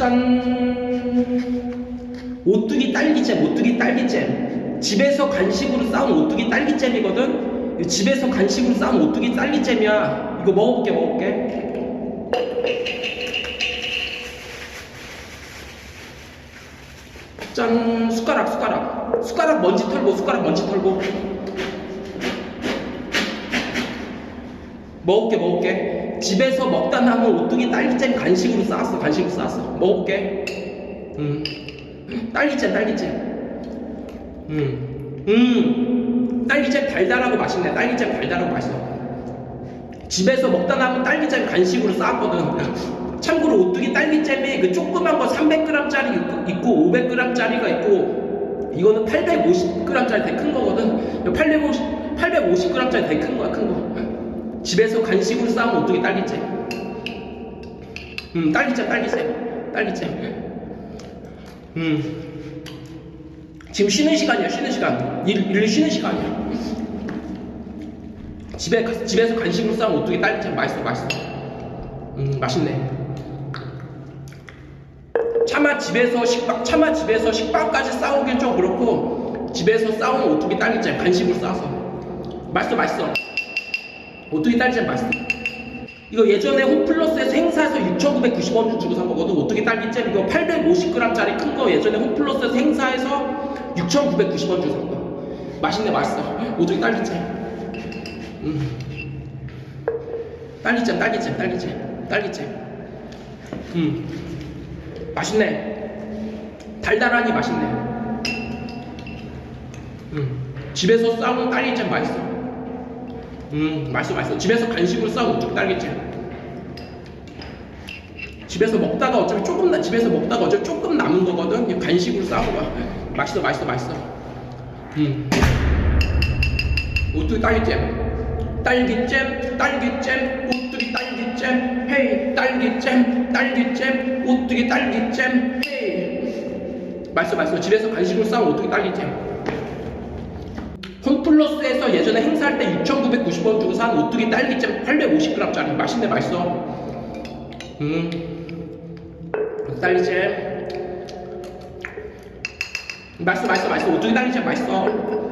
짠. 오뚜기 딸기잼 오뚜기 딸기잼. 집에서 간식으로 싸운 오뚜기 딸기잼이거든? 집에서 간식으로 싸운 오뚜기 딸기잼이야. 이거 먹어볼게 먹어볼게. 짠. 숟가락 숟가락. 숟가락 먼지 털고 숟가락 먼지 털고. 먹을게 먹을게 집에서 먹다 남은 오뚜기 딸기잼 간식으로 싸왔어 간식으로 싸왔어. 먹어볼게. 음 딸기잼 딸기잼. 음, 음 딸기잼 달달하고 맛있네. 딸기잼 달달하고 맛있어. 집에서 먹다 남은 딸기잼 간식으로 싸왔거든. 참고로 오뚜기 딸기잼이 그 조그만 거 300g짜리 있고 500g짜리가 있고 이거는 850g짜리 되게 큰 거거든. 850, 850g짜리 되게 큰 거야 큰 거 집에서 간식으로 싸운 오뚜기 딸기잼. 음 딸기잼 딸기잼 딸기잼. 음. 지금 쉬는 시간이야 쉬는 시간. 일, 일 쉬는 시간이야. 집에 가- 집에서 간식으로 싸운 오뚜기 딸기잼 맛있어 맛있어. 음 맛있네. 차마 집에서 식빵 차마 집에서 식빵까지 싸우긴 좀 그렇고 집에서 싸운 오뚜기 딸기잼 간식으로 싸서. 맛있어 맛있어 오뚜기 딸기잼 맛있어 이거 예전에 홈플러스에서 행사에서 6,990원 주고 산 거거든. 오뚜기 딸기잼 이거 850g짜리 큰 거 예전에 홈플러스에서 행사에서 6,990원 주고 산거 맛있네 맛있어. 오뚜기 딸기잼. 음. 딸기잼 딸기잼 딸기잼 딸기잼. 음. 맛있네. 달달하니 맛있네. 음. 집에서 싸운 딸기잼 맛있어 음 맛있어 맛있어. 집에서 간식으로 싸운 오뚜기 딸기잼 집에서 먹다가 어차피 조금 나 집에서 먹다가 어차피 조금 남은 거거든? 간식으로 싸운 거야 맛있어 맛있어 맛있어. 음. 오뚜기 딸기잼. 딸기잼 딸기잼 오뚜기 딸기잼. 헤이 딸기잼 딸기잼 오뚜기 딸기잼. 헤이. 맛있어 맛있어. 집에서 간식으로 싸운 오뚜기 딸기잼. 홈플러스에서 예전에 행사할 때 6,990원 주고 산 오뚜기 딸기잼 850g짜리. 맛있네 맛있어. 음. 딸기잼. 맛있어 맛있어 맛있어. 오뚜기 딸기잼 맛있어